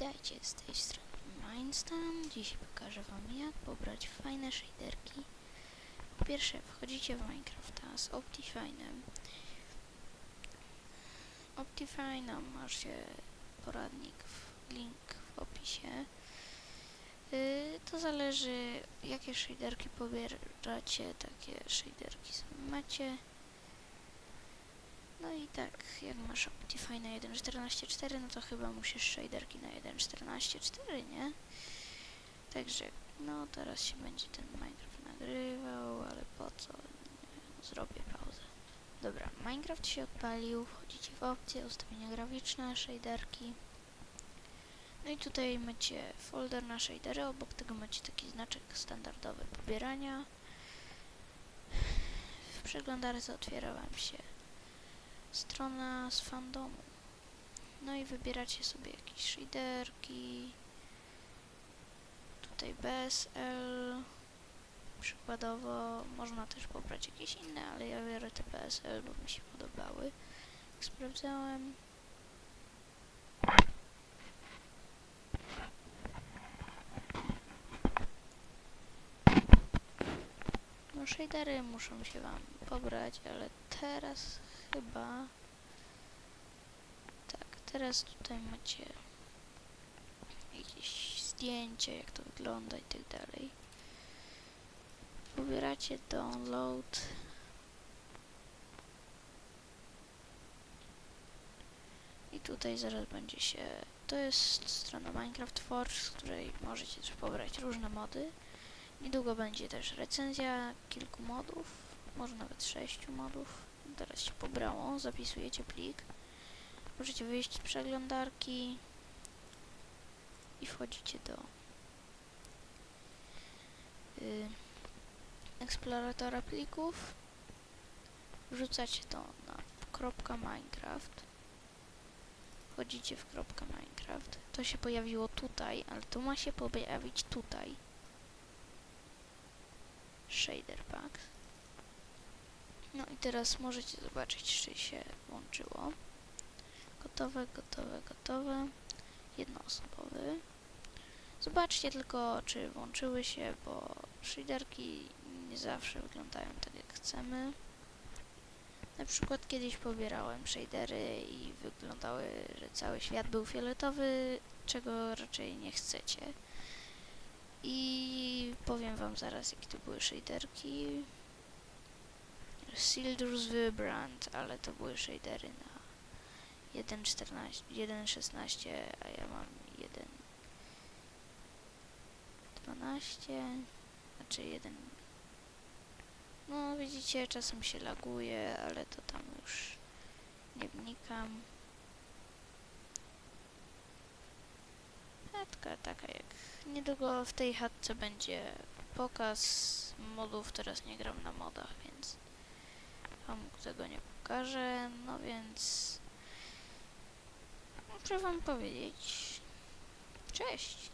Witajcie z tej strony Mindstam. Dziś pokażę wam jak pobrać fajne shaderki. Po pierwsze wchodzicie w Minecrafta z Optifine'em. Optifine macie poradnik, link w opisie. Yy, to zależy jakie shaderki pobieracie, takie shaderki macie. No i tak, jak masz Optifine na 1.14.4, no to chyba musisz shaderki na 1.14.4, nie? Także, no teraz się będzie ten Minecraft nagrywał, ale po co? Nie, zrobię pauzę. Dobra, Minecraft się odpalił, wchodzicie w opcje, ustawienia graficzne, shaderki. No i tutaj macie folder na shadery, obok tego macie taki znaczek standardowy pobierania. W przeglądarce otwiera wam się strona z fandomu. No i wybieracie sobie jakieś shaderki. Tutaj BSL. Przykładowo można też pobrać jakieś inne, ale ja biorę te BSL, bo mi się podobały. Jak sprawdzałem. No shadery muszą się wam pobrać, ale teraz chyba tak, teraz tutaj macie jakieś zdjęcie, jak to wygląda i tak dalej. Pobieracie download. I tutaj zaraz będzie się. To jest strona Minecraft Forge, z której możecie też pobrać różne mody. Niedługo będzie też recenzja kilku modów, może nawet sześciu modów. Teraz się pobrało, zapisujecie plik. Możecie wyjść z przeglądarki i wchodzicie do y, eksploratora plików. Wrzucacie to na kropka .minecraft. Wchodzicie w .minecraft. To się pojawiło tutaj, ale to ma się pojawić tutaj. Shader pack. No i teraz możecie zobaczyć, czy się włączyło. Gotowe, gotowe, gotowe. Jednoosobowy. Zobaczcie tylko, czy włączyły się, bo shaderki nie zawsze wyglądają tak, jak chcemy. Na przykład kiedyś pobierałem shadery i wyglądały, że cały świat był fioletowy, czego raczej nie chcecie. I powiem wam zaraz, jakie to były shaderki. Sildur's Vibrant, ale to były shadery na 1.14, 1.16, a ja mam 1.12, znaczy 1. No widzicie, czasem się laguje, ale to tam już nie wnikam. Chatka taka jak niedługo w tej chatce będzie pokaz modów, teraz nie gram na modach, więc wam tego nie pokażę, no więc muszę wam powiedzieć cześć.